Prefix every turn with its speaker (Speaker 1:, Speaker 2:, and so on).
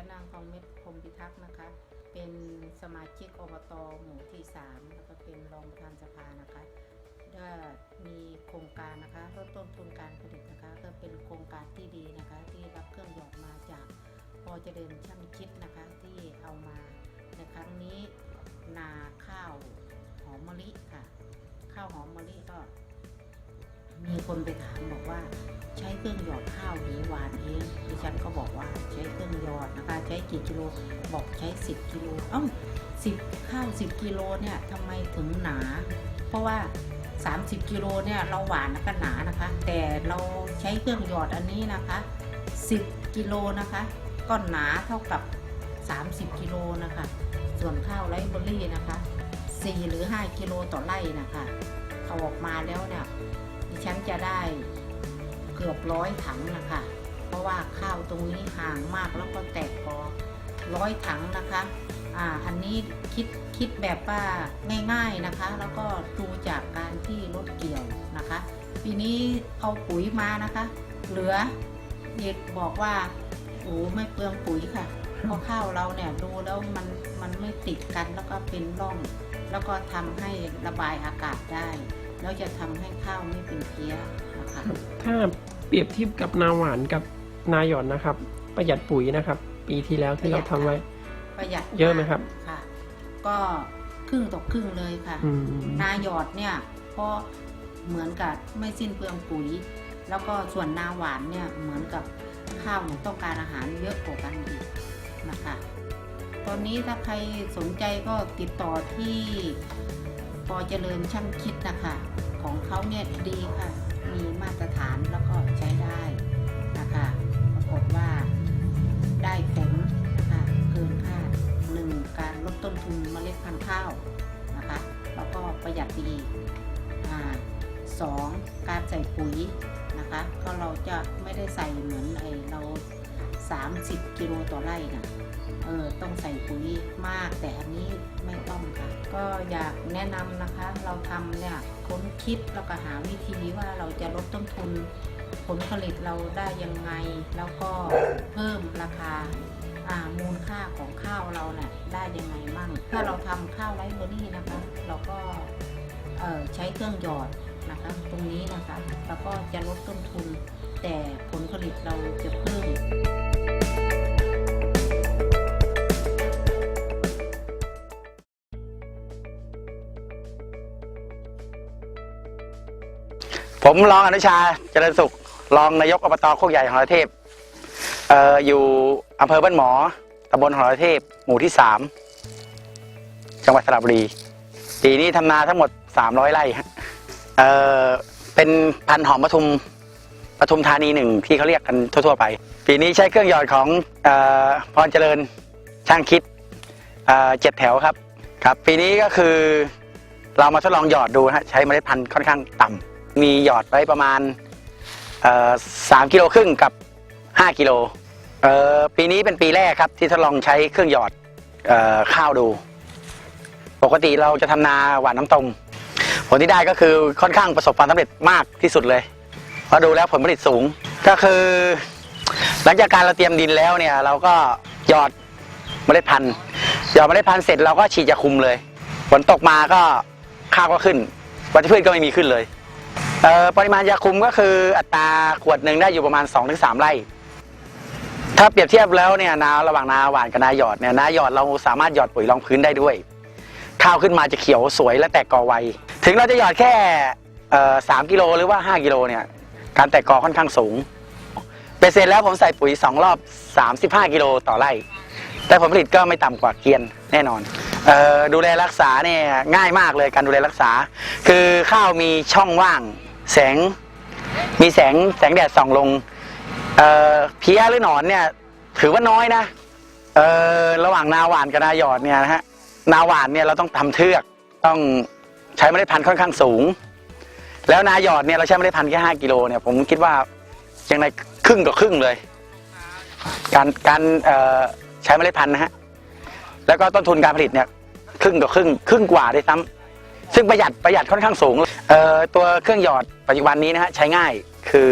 Speaker 1: ะนางทองเม็ดพรมพิทักษ์นะคะ เป็นสมาชิกอบตหมู่ที่ 3 แล้วก็เป็นรองประธานสภานะคะได้มีโครงการนะคะลดต้นทุนการผลิตนะคะ ก็เป็นโครงการที่ดีนะคะ ที่รับเครื่องหยอดมาจากพอเจริญช่างคิดนะคะที่เอามาในครั้งนี้นาข้าวหอมมะลิค่ะ ข้าวหอมมะลิก็ มีคนไปถามบอกว่า ใช้เครื่องหยอดข้าวหหวานเองดิฉันก็บอกว่าใช้เครื่องหยอดนะคะ ใช้กี่กิโลบอกใช้ 10กิโลเอ้าสิบข้าว10กิโลเนี่ยทำไมถึงหนา เพราะว่า 30กิโลเนี่ยเราหวานก็หนานะคะ แต่เราใช้เครื่องหยอดอันนี้นะคะ 10กิโลนะคะก็หนาเท่ากับ 30กิโลนะคะ ส่วนข้าวไรเบอรรี่นะคะ4หรือ 5กิโลต่อไร่นะคะเอาออกมาแล้วเนี่ยดิฉันจะได้ เกือบร้อยถังนะคะ เพราะว่าข้าวตรงนี้ห่างมากแล้วก็แตกกอร้อยถังนะคะอ่าอันนี้คิดคิดแบบว่าง่ายๆนะคะ แล้วก็ดูจากการที่รถเกี่ยวนะคะ ปีนี้เอาปุ๋ยมานะคะ เหลือเด็กบอกว่าโอ้ไม่เปลืองปุ๋ยค่ะเพราะข้าวเราเนี่ยดูแล้วมันมันไม่ติดกันแล้วก็เป็นร่อง แล้วก็ทำให้ระบายอากาศได้ แล้วจะทำให้ข้าวไม่เป็นเพี้ยนะคะ
Speaker 2: ถ้า เปรียบเทียบกับนาหวานกับนาหย่อนนะครับ ประหยัดปุ๋ยนะครับ ปีที่แล้วที่เราทำไว้
Speaker 1: ประหยัด
Speaker 2: เยอะไหมครับ
Speaker 1: ค่ะ ก็ครึ่งต่อครึ่งเลยค่ะ
Speaker 2: อืม
Speaker 1: นาหยอดเนี่ยเพราะเหมือนกับไม่สิ้นเปลืองปุ๋ย แล้วก็ส่วนนาหวานเนี่ยเหมือนกับข้าวเนี่ยต้องการอาหารเยอะกว่ากันอีกนะคะ ตอนนี้ถ้าใครสนใจก็ติดต่อที่ปอเจริญช่างคิดนะคะ ของเขาเนี่ยดีค่ะ มีมาตรฐานแล้วก็ใช้ได้นะคะปรากฏว่าได้ผลนะคะเกินคาดหนึ่งการลดต้นทุนเมล็ดพันธุ์ข้าวนะคะแล้วก็ประหยัดดีอ่าสองการใส่ปุ๋ยนะคะก็เราจะไม่ได้ใส่เหมือนไอเรา 30 กิโลต่อไร่นะเออต้องใส่ปุ๋ยมากแต่อันนี้ไม่ต้องค่ะ ก็อยากแนะนำนะคะเราทำเนี่ย ค้นคิดแล้วก็หาวิธีว่าเราจะลดต้นทุนผลผลิตเราได้ยังไง แล้วก็เพิ่มราคาอามูลค่าของข้าวเราเนี่ยได้ยังไงมั่งถ้าเราทำข้าวไรซ์เบอร์รี่นะคะ เราก็เออใช้เครื่องหยอดนะคะ ตรงนี้นะคะ แล้วก็จะลดต้นทุน แต่ผลผลิตเราจะเพิ่ม
Speaker 3: ผมรองอนุชาเจริญสุข รองนายกอบตโคกใหญ่ของราเทพเอ่ออยู่อำเภอบ้านหมอตำบลหอระเทพหมู่ที่สามจังหวัดสระบุรี ปีนี้ทำนาทั้งหมด 300 ไร่ฮะเอ่อเป็นพันธุ์หอมปทุมปทุมธานีหนึ่งที่เขาเรียกกันทั่วๆไป ปีนี้ใช้เครื่องหยอดของเออพรเจริญช่างคิดเอ่อเจ็ดแถวครับครับ ปีนี้ก็คือเรามาทดลองหยอดดูฮะใช้เมล็ดพันธุ์ค่อนข้างต่ำ มีหยอดไว้ประมาณสามกิโลครึ่งกับห้ากิโลปีนี้เป็นปีแรกครับที่ทดลองใช้เครื่องหยอดออข้าวดู ปกติเราจะทำนาหวานน้ำตมผลที่ได้ก็คือค่อนข้างประสบความสำเร็จมากที่สุดเลยเพราะดูแล้วผลผลิตสูง ก็คือ หลังจากการเราเตรียมดินแล้วเนี่ยเราก็หยอดเมล็ดพันธุ์หยอดเมล็ดพันธุ์เสร็จเราก็ฉีดยาคุมเลยฝนตกมาก็ข้าวก็ขึ้นวัชพืชก็ไม่มีขึ้นเลย เอ่อปริมาณยาคุมก็คืออัตราขวดหนึ่งได้อยู่ประมาณ 2-3 ไร่ ถ้าเปรียบเทียบแล้วเนี่ยนาระหว่างนาหวานกับนาหยอดเนี่ยนาหยอดเราสามารถหยอดปุ๋ยรองพื้นได้ด้วย ข้าวขึ้นมาจะเขียวสวยและแตกกอไว ถึงเราจะหยอดแค่สามกิโลหรือว่า 5 กิโลเนี่ยการแตกกอค่อนข้างสูงเปเสร็จแล้วผมใส่ปุ๋ย 2 รอบ 35 กิโลต่อไร่ แต่ผลผลิตก็ไม่ต่ำกว่าเกียนแน่นอนดูแลรักษาเนี่ยง่ายมากเลยการดูแลรักษา คือข้าวมีช่องว่าง แสงมีแสงแสงแดดส่องลงเอ่อเพี้ยหรือหนอนเนี่ย ถือว่าน้อยนะเอ่อระหว่างนาหวานกับนาหยอดเนี่ยนะฮะนาหวานเนี่ยเราต้องทำเทือกต้องใช้เมล็ดพันธุ์ค่อนข้างสูง แล้วนาหยอดเนี่ยเราใช้เมล็ดพันธุ์แค่5กิโลเนี่ยผมคิดว่ายังไงครึ่งต่อครึ่งเลย การการเอ่อใช้เมล็ดพันธุ์นะฮะแล้วก็ต้นทุนการผลิตเนี่ยครึ่งต่อครึ่งครึ่งกว่าด้วยซ้ำ ซึ่งประหยัดประหยัดค่อนข้างสูงเอ่อตัวเครื่องหยอดปัจจุบันนี้นะฮะใช้ง่ายคือ